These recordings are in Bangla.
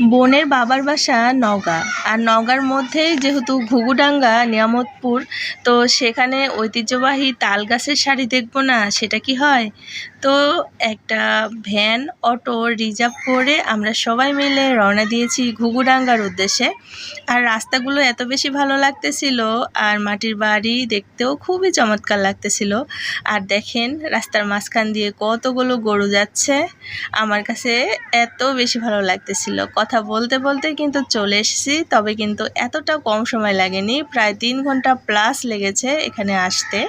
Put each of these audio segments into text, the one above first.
বোনের বাবার বাসা নওগাঁ। আর নওগাঁর মধ্যেই যেহেতু ঘুঘুডাঙ্গা, নিয়ামতপুর, তো সেখানে ঐতিহ্যবাহী তাল গাছের শাড়ি দেখব না, সেটা কি হয়? তো একটা ভ্যান, অটো, রিজার্ভ করে আমরা সবাই মিলে রওনা দিয়েছি ঘুঘুডাঙ্গার উদ্দেশ্যে। আর রাস্তাগুলো এত বেশি ভালো লাগতেছিল, আর মাটির বাড়ি দেখতেও খুবই চমৎকার লাগতেছিল। আর দেখেন রাস্তার মাঝখান দিয়ে কতগুলো গরু যাচ্ছে, আমার কাছে এত বেশি ভালো লাগতেছিল। কথা বলতে বলতে কিন্তু চলে এসেছি, তবে কিন্তু এতটা কম সময় লাগেনি, প্রায় তিন ঘণ্টা প্লাস লেগেছে এখানে আসতে।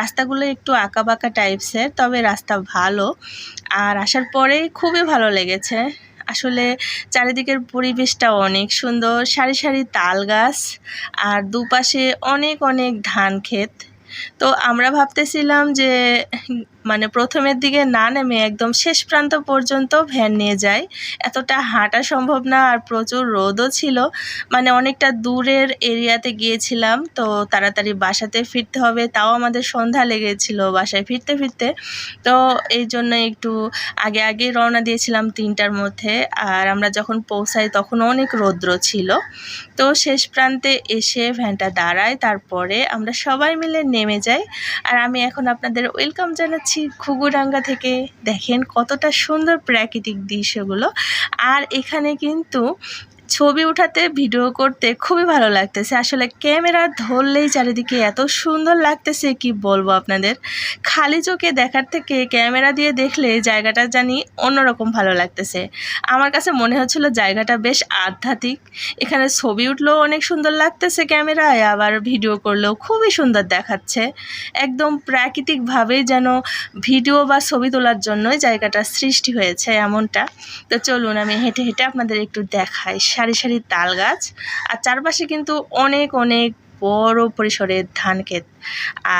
রাস্তাগুলো একটু আঁকা বাঁকা টাইপসের তবে রাস্তা ভালো। আর আসার পরেই খুবই ভালো লেগেছে। আসলে চারিদিকের পরিবেশটা অনেক সুন্দর, সারি সারি তাল গাছ, আর দুপাশে অনেক অনেক ধান ক্ষেত। তো আমরা ভাবতেছিলাম যে মানে প্রথমের দিকে না নেমে একদম শেষ প্রান্ত পর্যন্ত ভ্যান নিয়ে যাই এতটা হাঁটা সম্ভব না আর প্রচুর রোদও ছিল। মানে অনেকটা দূরের এরিয়াতে গিয়েছিলাম, তো তাড়াতাড়ি বাসাতে ফিরতে হবে। তাও আমাদের সন্ধ্যা লেগেছিল বাসায় ফিরতে ফিরতে। তো এই জন্য একটু আগে আগে রওনা দিয়েছিলাম তিনটার মধ্যে। আর আমরা যখন পৌঁছাই তখন অনেক রৌদ্র ছিল। তো শেষ প্রান্তে এসে ভ্যানটা দাঁড়ায়, তারপরে আমরা সবাই মিলে নেমে যাই। আর আমি এখন আপনাদের ওয়েলকাম জানাচ্ছি ঘুঘুডাঙ্গা থেকে দেখেন কতটা সুন্দর প্রাকৃতিক দৃশ্যগুলো। আর এখানে কিন্তু ছবি উঠাতে, ভিডিও করতে খুবই ভালো লাগতেছে। আসলে ক্যামেরা ধরলেই চারিদিকে এত সুন্দর লাগতেছে, কি বলব আপনাদের? খালি চোখে দেখার থেকে ক্যামেরা দিয়ে দেখলে জায়গাটা জানি অন্যরকম ভালো লাগতেছে। আমার কাছে মনে হচ্ছিল জায়গাটা বেশ আধ্যাত্মিক। এখানে ছবি উঠলেও অনেক সুন্দর লাগতেছে ক্যামেরায়, আবার ভিডিও করলেও খুবই সুন্দর দেখাচ্ছে। একদম প্রাকৃতিকভাবেই যেন ভিডিও বা ছবি তোলার জন্যই জায়গাটা সৃষ্টি হয়েছে এমনটা। তো চলুন আমি হেঁটে হেঁটে আপনাদের একটু দেখাই সারি সারি তাল গাছ। আর চারপাশে কিন্তু অনেক অনেক বড় পরিসরের ধান ক্ষেত।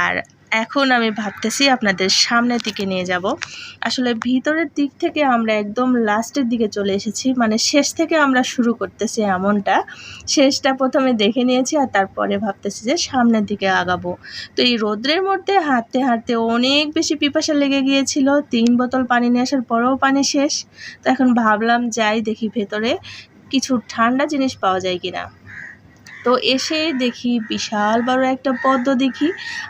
আর এখন আমি ভাবতেছি আপনাদের সামনের দিকে নিয়ে যাব। আসলে ভিতরের দিক থেকে আমরা একদম লাস্টের দিকে চলে এসেছি। মানে শেষ থেকে আমরা শুরু করতেছি এমনটা। শেষটা প্রথমে দেখে নিয়েছি আর তারপরে ভাবতেছি যে সামনের দিকে আগাবো। তো এই রোদ্রের মধ্যে হাঁটতে হাঁটতে অনেক বেশি পিপাসা লেগে গিয়েছিল। তিন বোতল পানি নিয়ে আসার পরেও পানি শেষ। তো এখন ভাবলাম যাই দেখি ভেতরে কিছু ঠান্ডা জিনিস পাওয়া যায় কিনা। তো এসে দেখি বিশাল বড় একটা পদ্ম দেখি,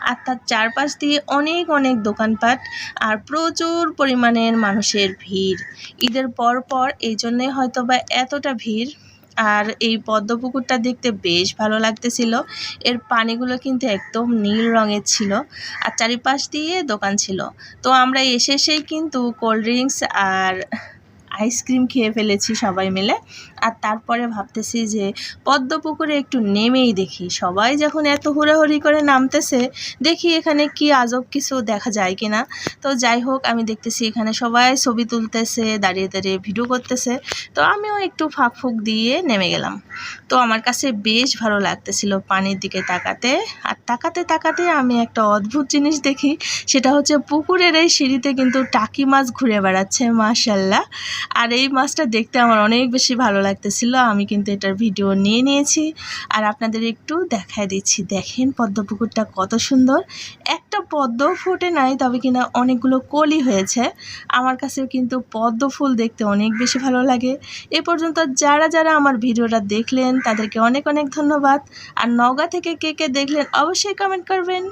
আর তার চারপাশ দিয়ে অনেক অনেক দোকানপাট, আর প্রচুর পরিমাণের মানুষের ভিড়। ঈদের পর পর এই জন্যে হয়তো বা এতটা ভিড়, আর এই পদ্ম পুকুরটা দেখতে বেশ ভালো লাগতেছিল। এর পানিগুলো কিন্তু একদম নীল রঙের ছিল, আর চারিপাশ দিয়ে দোকান ছিল। তো আমরা এসে এসেই কিন্তু কোল্ড ড্রিঙ্কস আর আইসক্রিম খেয়ে ফেলেছি সবাই মিলে। আর তারপরে ভাবতেছি যে পদ্ম পুকুরে একটু নেমেই দেখি। সবাই যখন এত হুড়াহুড়ি করে নামতেছে, দেখি এখানে কি আজব কিছু দেখা যায় কি না তো যাই হোক, আমি দেখতেছি এখানে সবাই ছবি তুলতেছে, দাঁড়িয়ে দাঁড়িয়ে ভিডিও করতেছে। তো আমিও একটু ফাঁক ফুঁক দিয়ে নেমে গেলাম। তো আমার কাছে বেশ ভালো লাগতেছিল পানির দিকে তাকাতে। আর তাকাতে তাকাতে আমি একটা অদ্ভুত জিনিস দেখি, সেটা হচ্ছে পুকুরের এই সিঁড়িতে কিন্তু টাকি মাছ ঘুরে বেড়াচ্ছে, মাশাল্লাহ। আর এই মাছটা দেখতে আমার অনেক বেশি ভালো লাগতেছিল। আমি কিন্তু এটার ভিডিও নিয়ে নিয়েছি। আর আপনাদের একটু দেখায় দিচ্ছি। দেখেন পদ্ম পুকুরটা কত সুন্দর। একটা পদ্ম ফুটে নাই, তবে কিনা অনেকগুলো কলি হয়েছে। আমার কাছে কিন্তু পদ্ম ফুল দেখতে অনেক বেশি ভালো লাগে। এ পর্যন্ত যারা যারা আমার ভিডিওটা দেখলেন, তাদেরকে অনেক অনেক ধন্যবাদ। আর নগা থেকে কে কে দেখলেন, অবশ্যই কমেন্ট করবেন।